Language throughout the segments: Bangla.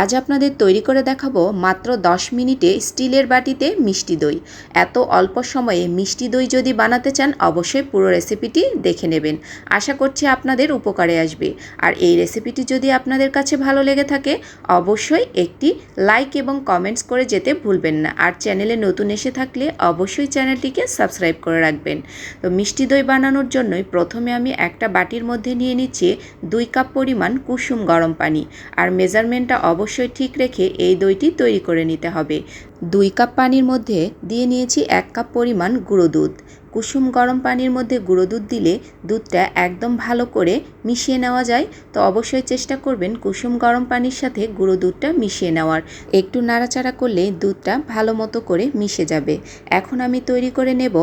আজ আপনাদের তৈরি করে দেখাবো মাত্র 10 মিনিটে স্টিলের বাটিতে মিষ্টি দই। এত অল্প সময়ে মিষ্টি দই যদি বানাতে চান, অবশ্যই পুরো রেসিপিটি দেখে নেবেন। আশা করছি আপনাদের উপকারে আসবে। আর এই রেসিপিটি যদি আপনাদের কাছে ভালো লেগে থাকে, অবশ্যই একটি লাইক এবং কমেন্টস করে যেতে ভুলবেন না। আর চ্যানেলে নতুন এসে থাকলে অবশ্যই চ্যানেলটিকে সাবস্ক্রাইব করে রাখবেন। তো মিষ্টি দই বানানোর জন্যই প্রথমে আমি একটা বাটির মধ্যে নিয়ে নিচ্ছি দুই কাপ পরিমাণ কুসুম গরম পানি। আর মেজারমেন্টটা অবশ্যই ঠিক রেখে এই দইটি তৈরি করে নিতে হবে। দুই কাপ পানির মধ্যে দিয়ে নিয়েছি এক কাপ পরিমাণ গুঁড়ো দুধ। কুসুম গরম পানির মধ্যে গুঁড়ো দুধ দিলে দুধটা একদম ভালো করে মিশিয়ে নেওয়া যায়। তো অবশ্যই চেষ্টা করবেন কুসুম গরম পানির সাথে গুঁড়ো দুধটা মিশিয়ে নেওয়ার। একটু নাড়াচাড়া করলে দুধটা ভালো মতো করে মিশে যাবে। এখন আমি তৈরি করে নেব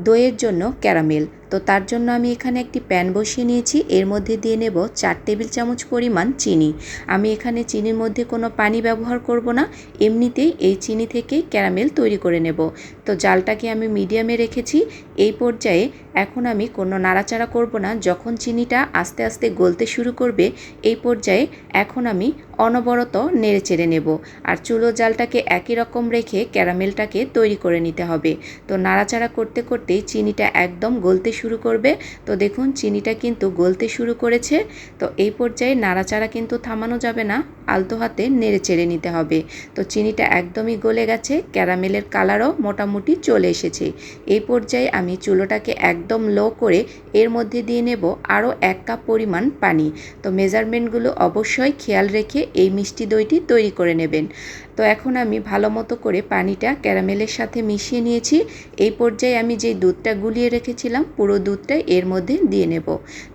দইয়ের জন্য ক্যারামেল। তো তার জন্য আমি এখানে একটি প্যান বসিয়ে নিয়েছি। এর মধ্যে দিয়ে নেব চার টেবিল চামচ পরিমাণ চিনি। আমি এখানে চিনির মধ্যে কোনো পানি ব্যবহার করব না। এমনিতেই এই চিনি থেকে ক্যারামেল তৈরি করে নেব। তো জালটাকে আমি মিডিয়ামে রেখেছি। এই পর্যায়ে এখন আমি কোনো নাড়াচাড়া করব না। যখন চিনিটা আস্তে আস্তে গলতে শুরু করবে, এই পর্যায়ে এখন আমি অনবরত নেড়ে চেড়ে নেব। আর চুলো জালটাকে একই রকম রেখে ক্যারামেলটাকে তৈরি করে নিতে হবে। তো নাড়াচাড়া করতে করতেই চিনিটা একদম গলতে শুরু করবে। তো দেখুন, চিনিটা কিন্তু গলতে শুরু করেছে। তো এই পর্যায়ে নাড়াচাড়া কিন্তু থামানো যাবে না। আলতো হাতে নেড়ে চেড়ে নিতে হবে। তো চিনিটা একদমই গলে গেছে। ক্যারামেলের কালারও মোটামুটি চলে এসেছে। এই পর্যায়ে আমি চুলোটাকে একদম লো করে এর মধ্যে দিয়ে নেব আরও এক কাপ পরিমাণ পানি। তো মেজারমেন্টগুলো অবশ্যই খেয়াল রেখে এই মিষ্টি দইটি তৈরি করে নেবেন। তো এখন আমি ভালো মতো করে পানিটা ক্যারামেলের সাথে মিশিয়ে নিয়েছি। এই পর্যায়ে আমি যেই দুধটা গুলিয়ে রেখেছিলাম, পুরো দুধটা এর মধ্যে দিয়ে নেব।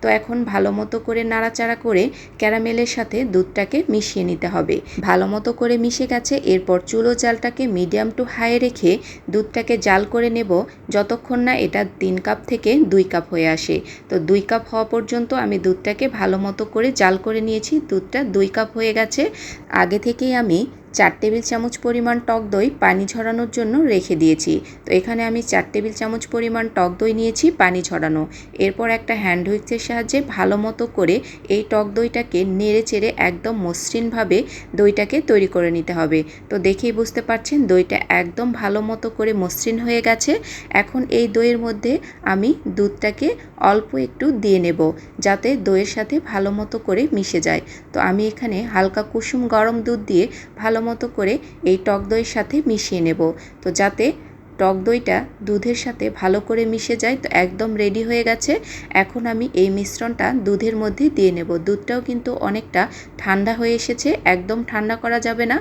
তো এখন ভালো মতো করে নাড়াচাড়া করে ক্যারামেলের সাথে দুধটাকে মিশিয়ে নিতে হবে। ভালো মতো করে মিশে গেছে, এরপর চুলো জালটাকে মিডিয়াম টু হাই রেখে দুধটাকে জাল করে নেব। যতক্ষণ না এটা তিন কাপ থেকে দুই কাপ হয়ে আসে। তো দুই কাপ হওয়া পর্যন্ত আমি দুধটাকে ভালো মতো করে জাল করে নিয়েছি। দুধটা দুই কাপ হয়ে গেছে। আগে থেকেই আমি চার টেবিল চামচ পরিমাণ টক দই পানি ঝরানোর জন্য রেখে দিয়েছি। তো এখানে আমি চার টেবিল চামচ পরিমাণ টক দই নিয়েছি পানি ঝরানো। এরপর একটা হ্যান্ড হুইক্সের সাহায্যে ভালো মতো করে এই টক দইটাকে নেড়ে চেড়ে একদম মসৃণভাবে দইটাকে তৈরি করে নিতে হবে। তো দেখেই বুঝতে পারছেন দইটা একদম ভালো মতো করে মসৃণ হয়ে গেছে। এখন এই দইয়ের মধ্যে আমি দুধটাকে অল্প একটু দিয়ে নেব যাতে দইয়ের সাথে ভালো মতো করে মিশে যায়। তো আমি এখানে হালকা কুসুম গরম দুধ দিয়ে ভালো মতো করে এই টক দইয়ের সাথে মিশিয়ে নেব। তো যাতে টক দইটা দুধের সাথে ভালো করে মিশে যায়, তো একদম রেডি হয়ে গেছে। এখন আমি এই মিশ্রণটা দুধের মধ্যে দিয়ে নেব। দুধটাও কিন্তু অনেকটা ঠান্ডা হয়ে এসেছে, একদম ঠান্ডা করা যাবে না।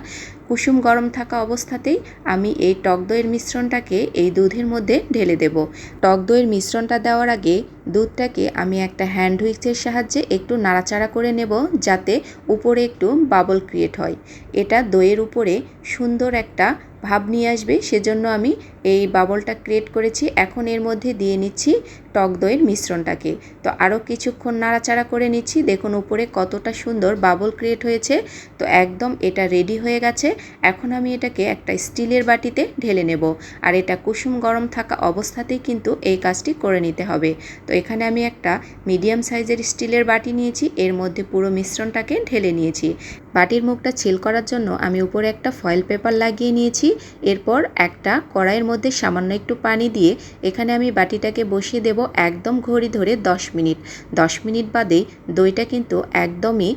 কুসুম গরম থাকা অবস্থাতেই আমি এই টক দইয়ের মিশ্রণটাকে এই দুধের মধ্যে ঢেলে দেব। টক দইয়ের মিশ্রণটা দেওয়ার আগে দুধটাকে আমি একটা হ্যান্ড হুইক্সের সাহায্যে একটু নাড়াচাড়া করে নেব, যাতে উপরে একটু বাবল ক্রিয়েট হয়। এটা দইয়ের উপরে সুন্দর একটা ভাব নিয়ে আসবে, সেজন্য আমি এই বাবলটা ক্রিয়েট করেছি। এখন এর মধ্যে দিয়ে নিচ্ছি টক দইয়ের মিশ্রণটাকে। তো আরও কিছুক্ষণ নাড়াচাড়া করে নিচ্ছি। দেখুন উপরে কতটা সুন্দর বাবল ক্রিয়েট হয়েছে। তো একদম এটা রেডি হয়ে গেছে। এখন আমি এটাকে একটা স্টিলের বাটিতে ঢেলে নেব। আর এটা কুসুম গরম থাকা অবস্থাতেই কিন্তু এই কাজটি করে নিতে হবে। তো এখানে আমি একটা মিডিয়াম সাইজের স্টিলের বাটি নিয়েছি। এর মধ্যে পুরো মিশ্রণটাকে ঢেলে নিয়েছি। বাটির মুখটা ছিল করার জন্য আমি উপরে একটা ফয়েল পেপার লাগিয়ে নিয়েছি। এরপর একটা কড়াইয়ের মধ্যে সামান্য একটু পানি দিয়ে এখানে আমি বাটিটাকে বসিয়ে দেব একদম ঘড়ি ধরে 10 মিনিট। 10 মিনিট বাদেই দইটা কিন্তু একদমই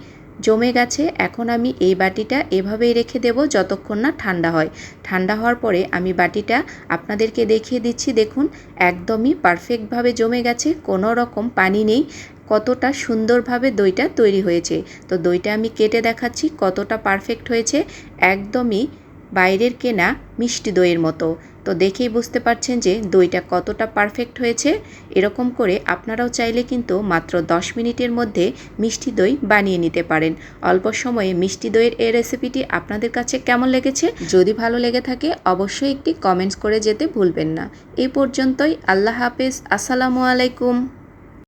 জমে গেছে। এখন আমি এই বাটিটা এভাবেই রেখে দেব যতক্ষণ না ঠান্ডা হয়। ঠান্ডা হওয়ার পরে আমি বাটিটা আপনাদেরকে দেখিয়ে দিচ্ছি। দেখুন, একদমই পারফেক্টভাবে জমে গেছে, কোনো রকম পানি নেই। কতটা সুন্দরভাবে দইটা তৈরি হয়েছে। তো দইটা আমি কেটে দেখাচ্ছি কতটা পারফেক্ট হয়েছে। একদমই বাইরের কেনা মিষ্টি দইয়ের মতো। তো দেখেই বুঝতে পারছেন যে দইটা কতটা পারফেক্ট হয়েছে। এরকম করে আপনারাও চাইলে কিন্তু মাত্র 10 মিনিটের মধ্যে মিষ্টি দই বানিয়ে নিতে পারেন। অল্প সময়ে মিষ্টি দইয়ের এই রেসিপিটি আপনাদের কাছে কেমন লেগেছে? যদি ভালো লেগে থাকে অবশ্যই একটি কমেন্টস করে যেতে ভুলবেন না। এই পর্যন্তই। আল্লাহ হাফেজ। আসসালামু আলাইকুম।